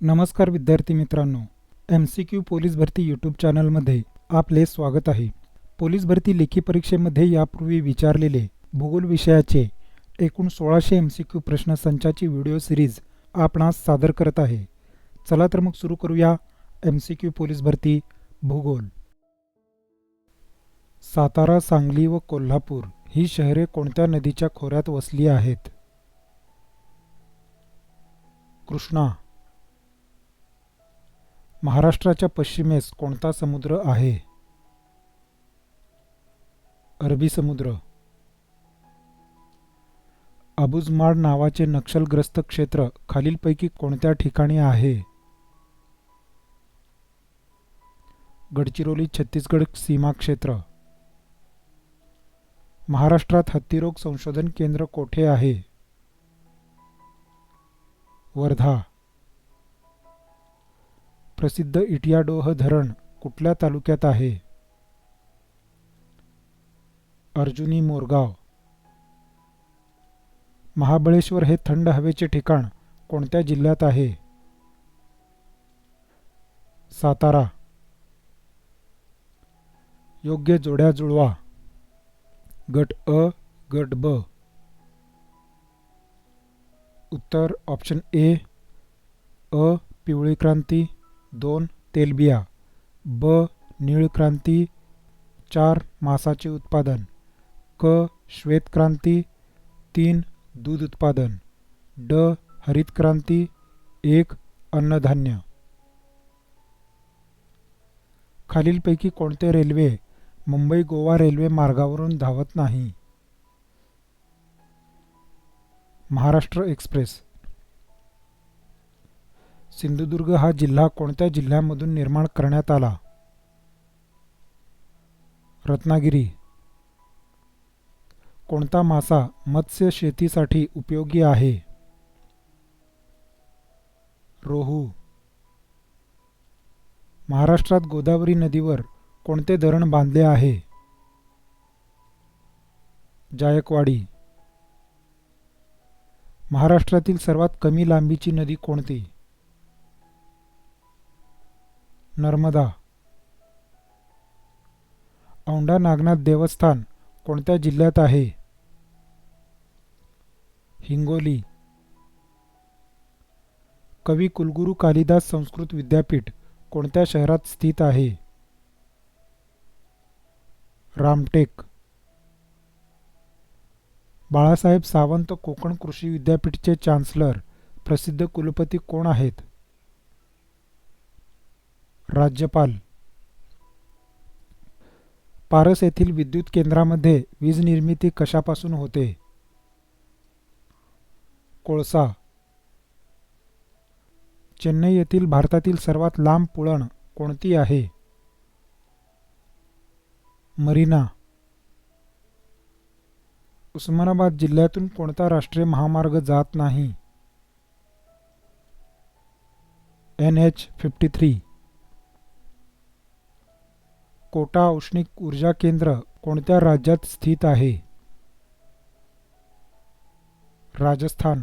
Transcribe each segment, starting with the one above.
नमस्कार विद्यार्थी मित्रांनो एम सी क्यू पोलीस भरती यूट्यूब चॅनलमध्ये आपले स्वागत आहे. पोलीस भरती लेखी परीक्षेमध्ये यापूर्वी विचारलेले भूगोल विषयाचे एकूण सोळाशे एम सी क्यू प्रश्नसंचाची व्हिडिओ सिरीज आपणास सादर करत आहे. चला तर मग सुरू करूया एम सी क्यू पोलीस भरती भूगोल. सातारा सांगली व कोल्हापूर ही शहरे कोणत्या नदीच्या खोऱ्यात वसली आहेत? कृष्णा महाराष्ट्राच्या पश्चिमेस कोणता समुद्र आहे? अरबी समुद्र. अबुजमाड नावाचे नक्षलग्रस्त क्षेत्र खालीलपैकी कोणत्या ठिकाणी आहे? गडचिरोली छत्तीसगड सीमा क्षेत्र. महाराष्ट्रात हत्तीरोग संशोधन केंद्र कोठे आहे? वर्धा. प्रसिद्ध इटियाडोह धरण कुठल्या तालुक्यात आहे? अर्जुनी मोरगाव. महाबळेश्वर हे थंड हवेचे ठिकाण कोणत्या जिल्ह्यात आहे? सातारा. योग्य जोड्या जुळवा. गट अ गट ब. उत्तर ऑप्शन ए अ पिवळी क्रांती. दोन तेलबिया ब निळक्रांती चार मासाचे उत्पादन क श्वेतक्रांती तीन दूध उत्पादन ड हरित क्रांती एक अन्नधान्य. खालीलपैकी कोणते रेल्वे मुंबई गोवा रेल्वे मार्गावरून धावत नाही? महाराष्ट्र एक्सप्रेस सिंधुदुर्ग हा जिल्हा कोणत्या जिल्ह्यामधून निर्माण करण्यात आला? रत्नागिरी. कोणता मासा मत्स्य शेतीसाठी उपयोगी आहे? रोहू. महाराष्ट्रात गोदावरी नदीवर कोणते धरण बांधले आहे? जायकवाडी. महाराष्ट्रातील सर्वात कमी लांबीची नदी कोणती? नर्मदा. औंढा नागनाथ देवस्थान कोणत्या जिल्ह्यात आहे? हिंगोली. कवी कुलगुरू कालिदास संस्कृत विद्यापीठ कोणत्या शहरात स्थित आहे? रामटेक. बाळासाहेब सावंत कोकण कृषी विद्यापीठचे चान्सलर प्रसिद्ध कुलपती कोण आहेत? राज्यपाल. पारस येथील विद्युत केंद्रामध्ये वीज निर्मिती कशापासून होते? कोळसा. चेन्नई येथील भारतातील सर्वात लांब पुळण कोणती आहे? मरीना. उस्मानाबाद जिल्ह्यातून कोणता राष्ट्रीय महामार्ग जात नाही? N H fifty three. Kota औष्णिक ऊर्जा केंद्र कोणत्या राज्यात स्थित आहे? राजस्थान.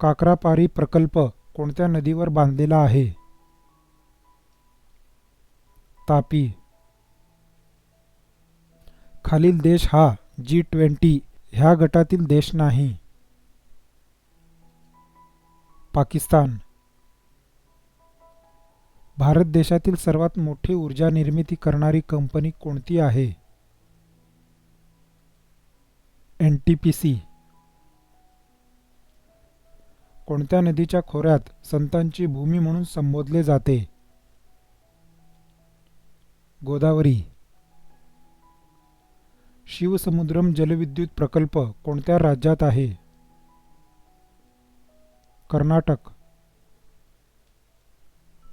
काकरापारी प्रकल्प कोणत्या नदीवर बांधलेला आहे? तापी. खालील देश हा जी ट्वेंटी ह्या गटातील देश नाही. पाकिस्तान. भारत देशातील सर्वात मोठी ऊर्जा निर्मिती करणारी कंपनी कोणती आहे? एन टी पी सी कोणत्या नदीच्या खोऱ्यात संतांची भूमी म्हणून संबोधले जाते? गोदावरी. शिवसमुद्रम जलविद्युत प्रकल्प कोणत्या राज्यात आहे? कर्नाटक.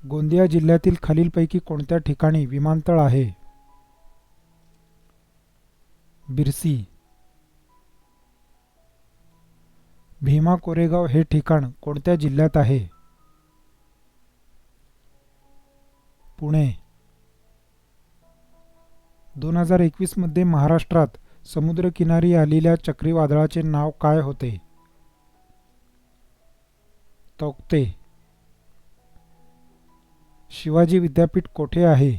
गोंदिया जिल्ह्यातील खालीलपैकी कोणत्या ठिकाणी विमानतळ आहे? बिरसी. भीमा कोरेगाव हे ठिकाण कोणत्या जिल्ह्यात आहे? पुणे. दोन हजार एकवीसमध्ये महाराष्ट्रात समुद्रकिनारी आलेल्या चक्रीवादळाचे नाव काय होते? तोक्ते. शिवाजी विद्यापीठ कोठे आहे?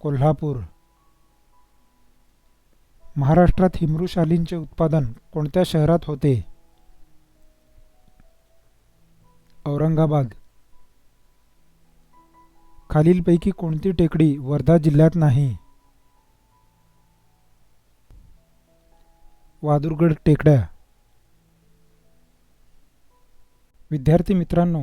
कोल्हापूर. महाराष्ट्रात हिमरुशालींचे उत्पादन कोणत्या शहरात होते? औरंगाबाद. खालीलपैकी कोणती टेकडी वर्धा जिल्ह्यात नाही? वादुरगड टेकड्या. विद्यार्थी मित्रांनो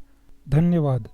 धन्यवाद.